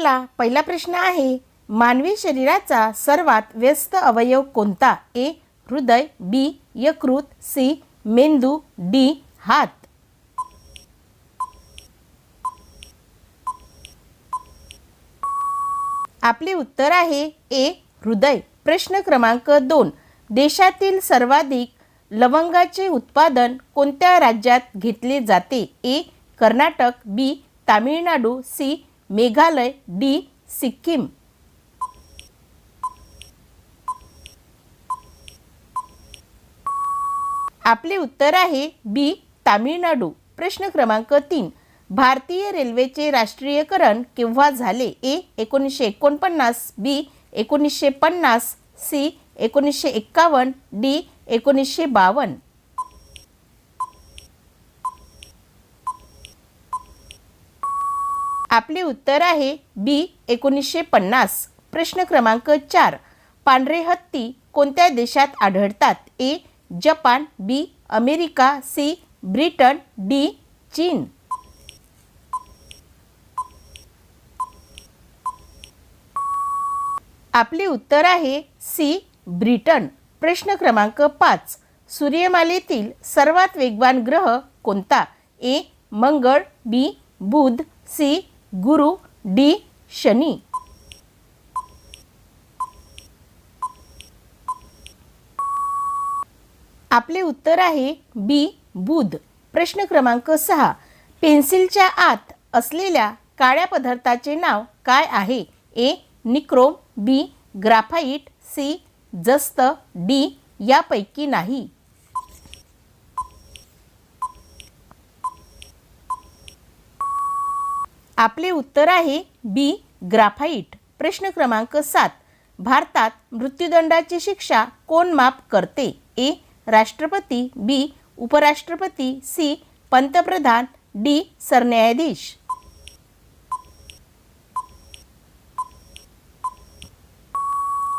आपला पहिला प्रश्न आहे मानवी शरीराचा सर्वात व्यस्त अवयव कोणता? ए हृदय बी यकृत सी मेंदू डी हात. आपले उत्तर आहे ए हृदय. प्रश्न क्रमांक दोन. देशातील सर्वाधिक लवंगाचे उत्पादन कोणत्या राज्यात घेतले जाते? A Karnataka B Tamil Nadu C Meghalaya D Sikkim. आपले उत्तर आहे बी तामिळनाडू. प्रश्न क्रमांक तीन. भारतीय रेल्वेचे राष्ट्रीयकरण केव्हा झाले? ए एकोणीसशे एकोणपन्नास बी एकोणीसशे पन्नास सी एकोणीसशे एक्कावन्न डी एकोणीसशे बावन्न. आपले उत्तर आहे बी एकोणीसशे पन्नास. प्रश्न क्रमांक चार. पांढरे हत्ती कोणत्या देशात आढळतात? A Japan B America C Britain D चीन. आपले उत्तर आहे सी ब्रिटन. प्रश्न क्रमांक पाच. सूर्यमालेतील सर्वात वेगवान ग्रह कोणता? ए मंगळ बी बुध सी गुरु डी शनी. आपले उत्तर आहे बी बुध. प्रश्न क्रमांक सहा. पेन्सिलच्या आत असलेल्या काळ्या पदार्थाचे नाव काय आहे? A nichrome B graphite C जस्त डी यापैकी नाही. आपले उत्तर आहे बी ग्राफाईट प्रश्न क्रमांक सात. भारतात मृत्यूदंडाची शिक्षा कोण माफ करते? ए राष्ट्रपती बी उपराष्ट्रपती सी पंतप्रधान डी सरन्यायाधीश.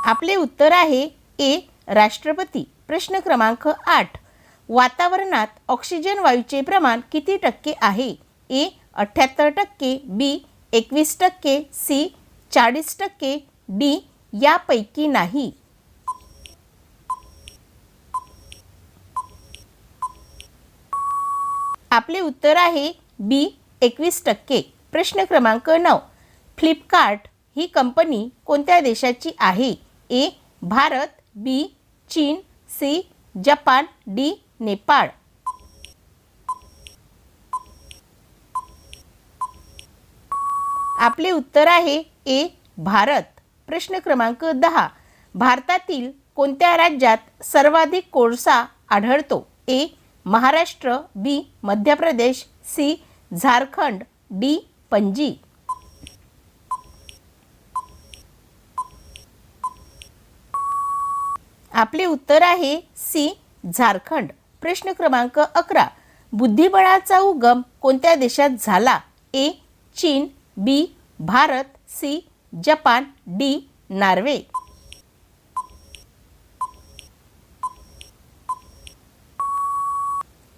आपले उत्तर आहे ए राष्ट्रपती. प्रश्न क्रमांक आठ. वातावरणात ऑक्सिजन वायूचे प्रमाण किती टक्के आहे? ए अठ्ठ्याहत्तर टक्के बी एकवीस टक्के सी चाळीस टक्के डी यापैकी नाही. आपले उत्तर आहे बी एकवीस टक्के प्रश्न क्रमांक नऊ. फ्लिपकार्ट ही कंपनी कोणत्या देशाची आहे? ए भारत बी चीन सी जपान डी नेपाळ. आपले उत्तर आहे ए भारत. प्रश्न क्रमांक दहा. भारतातील कोणत्या राज्यात सर्वाधिक कोळसा आढळतो? A Maharashtra B Madhya Pradesh C Jharkhand D Panaji. आपले उत्तर आहे सी झारखंड. प्रश्न क्रमांक अकरा. बुद्धिबळाचा उगम कोणत्या देशात झाला? ए चीन B Bharat C Japan D Norway.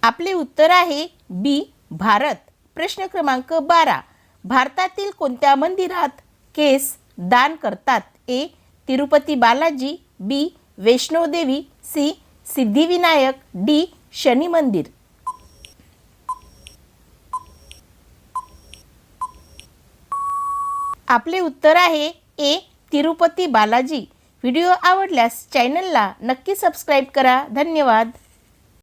आपले उत्तर आहे बी भारत. प्रश्न क्रमांक बारा. भारतातील कोणत्या मंदिरात केस दान करतात? A Tirupati Balaji B Vaishno Devi C Siddhivinayak D Shani मंदिर. आपले उत्तर आहे ए तिरुपती बालाजी. व्हिडिओ आवडल्यास चॅनलला नक्की सबस्क्राईब करा. धन्यवाद.